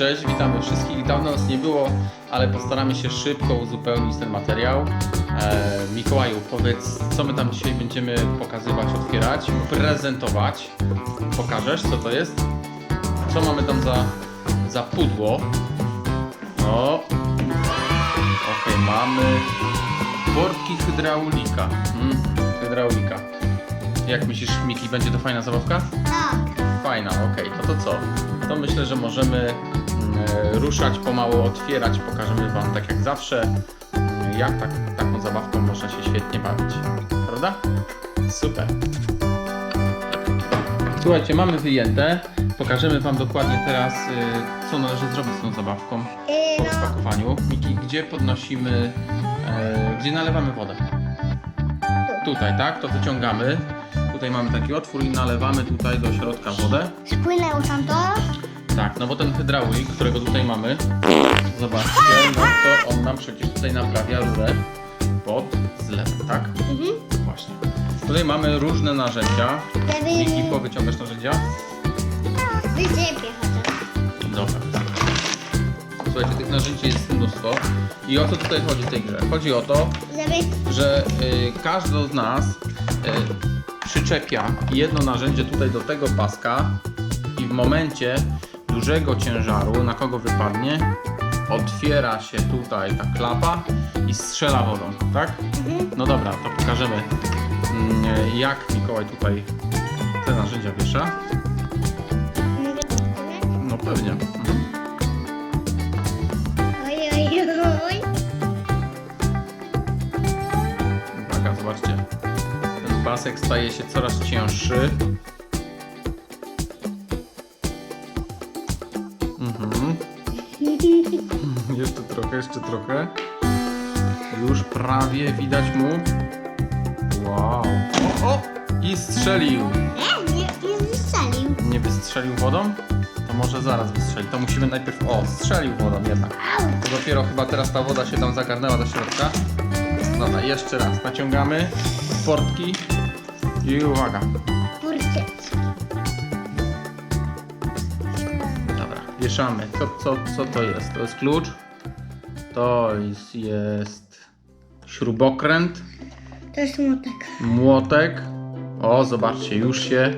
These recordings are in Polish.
cześć, witamy wszystkich. Dawno nas nie było, ale postaramy się szybko uzupełnić ten materiał. E, Mikołaju, powiedz, co my tam dzisiaj będziemy pokazywać, otwierać, prezentować. Pokażesz, co to jest? Co mamy tam za, za pudło? No, okej, mamy worki hydraulika. Mm, hydraulika. Jak myślisz, Miki, będzie to fajna zabawka? Tak. Fajna, okej, to to co? To myślę, że możemy ruszać pomału, otwierać, pokażemy Wam tak jak zawsze, jak tak, taką zabawką można się świetnie bawić. Prawda? Super. Słuchajcie, mamy wyjęte. Pokażemy Wam dokładnie teraz, y, co należy zrobić z tą zabawką po Yy, no, rozpakowaniu. Miki, gdzie podnosimy, e, gdzie nalewamy wodę? Tutaj, tak? To wyciągamy. Tutaj mamy taki otwór i nalewamy tutaj do środka wodę. spłynęło tam to. Tak, no bo ten hydraulik, którego tutaj mamy, zobaczcie, no to on nam przecież tutaj naprawia rurę pod zlewem, tak? Mhm. Właśnie. Tutaj mamy różne narzędzia. Żeby powyciągasz narzędzia? wyciepie chociaż. Dobra. Słuchajcie, tych narzędzi jest mnóstwo. I o co tutaj chodzi w tej grze? Chodzi o to, że y, każdy z nas y, przyczepia jedno narzędzie tutaj do tego paska i w momencie dużego ciężaru, na kogo wypadnie, otwiera się tutaj ta klapa i strzela wodą, tak? Mhm. No dobra, to pokażemy mm, jak Mikołaj tutaj te narzędzia wiesza. No pewnie. Oj, oj, oj. Uwaga, zobaczcie. Ten pasek staje się coraz cięższy. Jeszcze trochę, jeszcze trochę. Już prawie widać mu. Wow. O, o! I strzelił. Nie, nie, nie wystrzelił. Nie wystrzelił wodą? To może zaraz wystrzeli. To musimy najpierw... O, strzelił wodą jednak. To dopiero chyba teraz ta woda się tam zagarnęła do środka. Dobra, jeszcze raz. Naciągamy portki i uwaga. Kurczę. Wieszamy. Co, co, co to jest? To jest klucz. To jest, jest śrubokręt, To jest młotek. młotek. O, zobaczcie, już się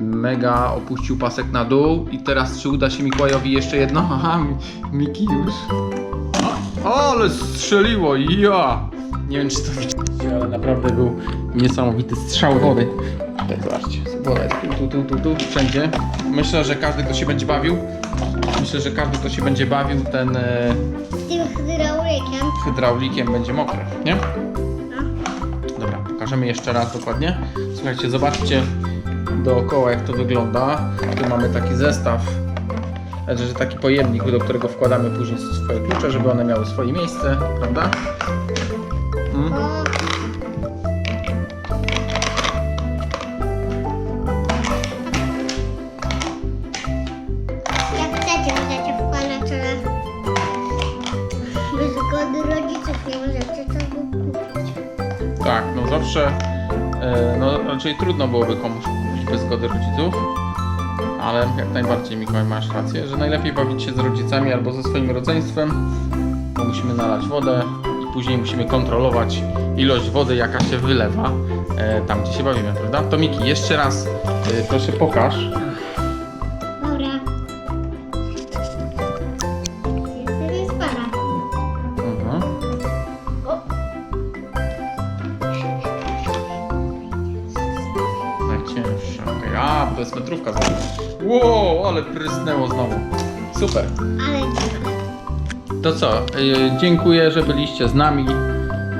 mega opuścił pasek na dół. I teraz czy uda się Mikołajowi jeszcze jedno? Aha, Mi- Miki już. O, ale strzeliło, ja! Nie wiem, czy to widzicie, ale naprawdę był niesamowity strzał wody. Zobaczcie, woda jest tu, tu, tu, tu, tu, wszędzie. Myślę, że każdy, kto się będzie bawił, myślę, że każdy, kto się będzie bawił, ten e, Z tym hydraulikiem. hydraulikiem będzie mokry, nie? No. Dobra, pokażemy jeszcze raz dokładnie. Słuchajcie, zobaczcie dookoła jak to wygląda. Tu mamy taki zestaw, znaczy że taki pojemnik, do którego wkładamy później swoje klucze, żeby one miały swoje miejsce, prawda? Mm? O, chcecie, możecie wkładać, ale bez zgody rodziców nie możecie tego kupić. Tak, no zawsze, e, no raczej trudno byłoby komuś kupić bez zgody rodziców, ale jak najbardziej Mikołaj masz rację, że najlepiej bawić się z rodzicami albo ze swoim rodzeństwem, bo musimy nalać wodę i później musimy kontrolować ilość wody, jaka się wylewa e, tam, gdzie się bawimy, prawda? To Miki, jeszcze raz e, proszę pokaż. Jest metrówka znowu. Wow, ale prysnęło znowu. Super. ale. To co? y, Dziękuję, że byliście z nami.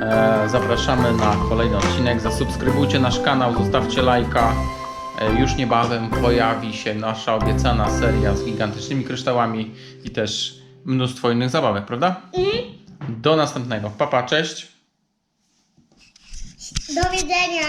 E, Zapraszamy na kolejny odcinek. Zasubskrybujcie nasz kanał, zostawcie lajka. E, Już niebawem pojawi się nasza obiecana seria z gigantycznymi kryształami i też mnóstwo innych zabawek, prawda? Mhm. Do następnego. Papa, cześć. Do widzenia.